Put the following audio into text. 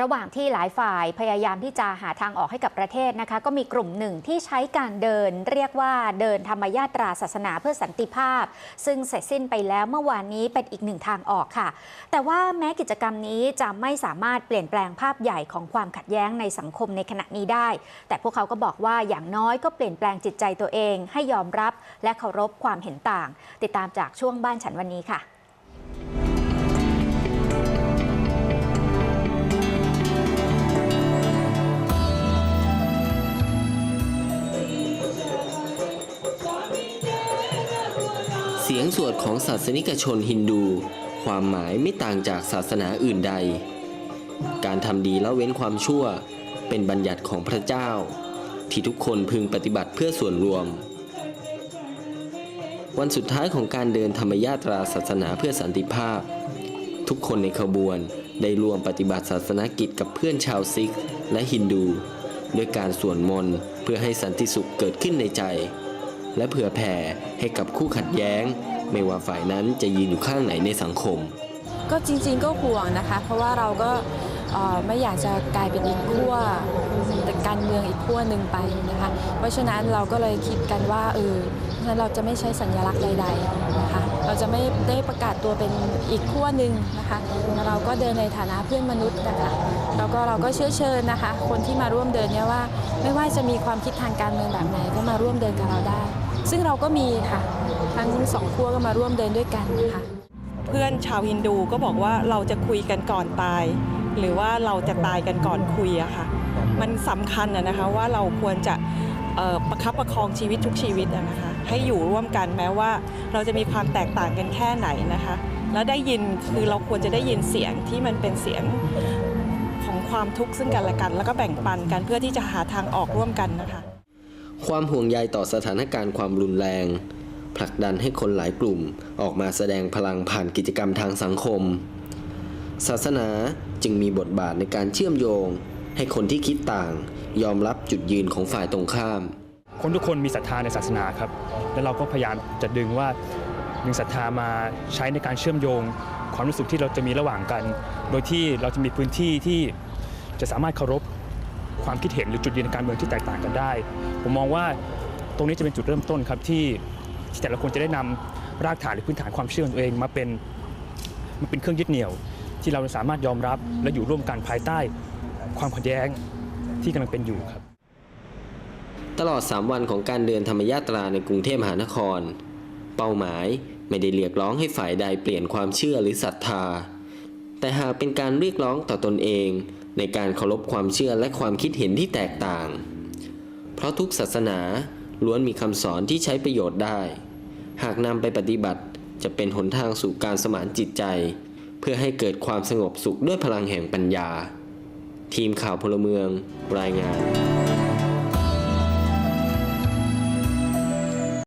ระหว่างที่หลายฝ่ายพยายามที่จะหาทางออกให้กับประเทศนะคะ ก็มีกลุ่มหนึ่งที่ใช้การเดิน เรียกว่าเดินธรรมยาตราศาสนาเพื่อสันติภาพ ซึ่งเสร็จสิ้นไปแล้วเมื่อวานนี้เป็นอีกหนึ่งทางออกค่ะ แต่ว่าแม้กิจกรรมนี้จะไม่สามารถเปลี่ยนแปลงภาพใหญ่ของความขัดแย้งในสังคมในขณะนี้ได้ แต่พวกเขาก็บอกว่าอย่างน้อยก็เปลี่ยนแปลงจิตใจตัวเอง ให้ยอมรับและเคารพความเห็นต่าง ติดตามจากช่วงบ้านฉันวันนี้ค่ะ สียงสวดของศาสนิกชนฮินดู ความหมายไม่ต่างจากศาสนาอื่นใด การทำดีละเว้นความชั่ว เป็นบัญญัติของพระเจ้า ที่ทุกคนพึงปฏิบัติเพื่อส่วนรวม วันสุดท้ายของการเดินธรรมยาตราศาสนาเพื่อสันติภาพ ทุกคนในขบวนได้รวมปฏิบัติศาสนกิจกับเพื่อนชาวซิกและฮินดู ด้วยการสวดมนต์เพื่อให้สันติสุขเกิดขึ้นในใจ และเผื่อแผ่ให้กับคู่ขัดแย้ง ไม่ว่าฝ่ายนั้นจะยืนอยู่ข้างไหนในสังคม ก็จริงๆก็ห่วงนะคะ เพราะว่าเราก็ไม่อยากจะกลายเป็นอีกขั้วแต่การเมืองอีกขั้วหนึ่งไปนะคะ เพราะฉะนั้นเราก็เลยคิดกันว่าเออฉะนั้นเราจะไม่ใช้สัญลักษณ์ใดๆนะคะเราจะไม่ได้ประกาศตัวเป็นอีกขั้วหนึ่งนะคะแล้วเราก็เดินในฐานะเพื่อนมนุษย์นะคะแล้วก็เราก็เชื้อเชิญนะคะ คนที่มาร่วมเดินเนี่ยว่า ไม่ว่าจะมีความคิดทางการเมืองแบบไหนก็มาร่วมเดินกับเราได้ ซึ่งเราก็มีค่ะ ทั้งสองขั้วก็มาร่วมเดินด้วยกันนะคะเพื่อนชาวฮินดูก็บอกว่าเราจะคุยกันก่อนตาย หรือว่าเราจะตายกันก่อนคุยอะค่ะ มันสำคัญอะนะคะว่าเราควรจะประคับประคองชีวิตทุกชีวิตนะคะให้อยู่ร่วมกันแม้ว่าเราจะมีความแตกต่างกันแค่ไหนนะคะ แล้วได้ยินคือเราควรจะได้ยินเสียงที่มันเป็นเสียงของความทุกข์ซึ่งกันและกัน แล้วก็แบ่งปันกันเพื่อที่จะหาทางออกร่วมกันนะคะ ความห่วงใยต่อสถานการณ์ความรุนแรง ผลักดันให้คนหลายกลุ่มออกมาแสดงพลังผ่านกิจกรรมทางสังคม ศาสนาจึงมีบทบาทในการเชื่อมโยง ให้คนที่คิดต่าง ยอมรับจุดยืนของฝ่ายตรงข้าม คนทุกคนมีศรัทธาในศาสนาครับ แล้วเราก็พยายามจะดึงว่าดึงศรัทธามาใช้ในการเชื่อมโยง ความรู้สึกที่เราจะมีระหว่างกัน โดยที่เราจะมีพื้นที่ที่จะสามารถเคารพ ความคิดเห็นหรือจุดยืนในการเมืองที่แตกต่างกันได้ ผมมองว่าตรงนี้จะเป็นจุดเริ่มต้นครับที่ที่แต่ละคนจะได้นำรากฐานหรือพื้นฐานความเชื่อของตัวเองมาเป็นมาเป็นเครื่องยึดเหนี่ยว ที่เราสามารถยอมรับและอยู่ร่วมกันภายใต้ความขัดแย้งที่กำลังเป็นอยู่ครับ ตลอด 3 วันของการเดินธรรมยาตราในกรุงเทพมหานคร เป้าหมายไม่ได้เรียกร้องให้ฝ่ายใดเปลี่ยนความเชื่อหรือศรัทธา แต่หากเป็นการเรียกร้องต่อตนเอง ในการเคารพความเชื่อและความคิดเห็นที่แตกต่าง เพราะทุกศาสนาล้วนมีคำสอนที่ใช้ประโยชน์ได้ หากนำไปปฏิบัติจะเป็นหนทางสู่การสมานจิตใจ เพื่อให้เกิดความสงบสุขด้วยพลังแห่งปัญญา ทีมข่าวพลเมือง รายงาน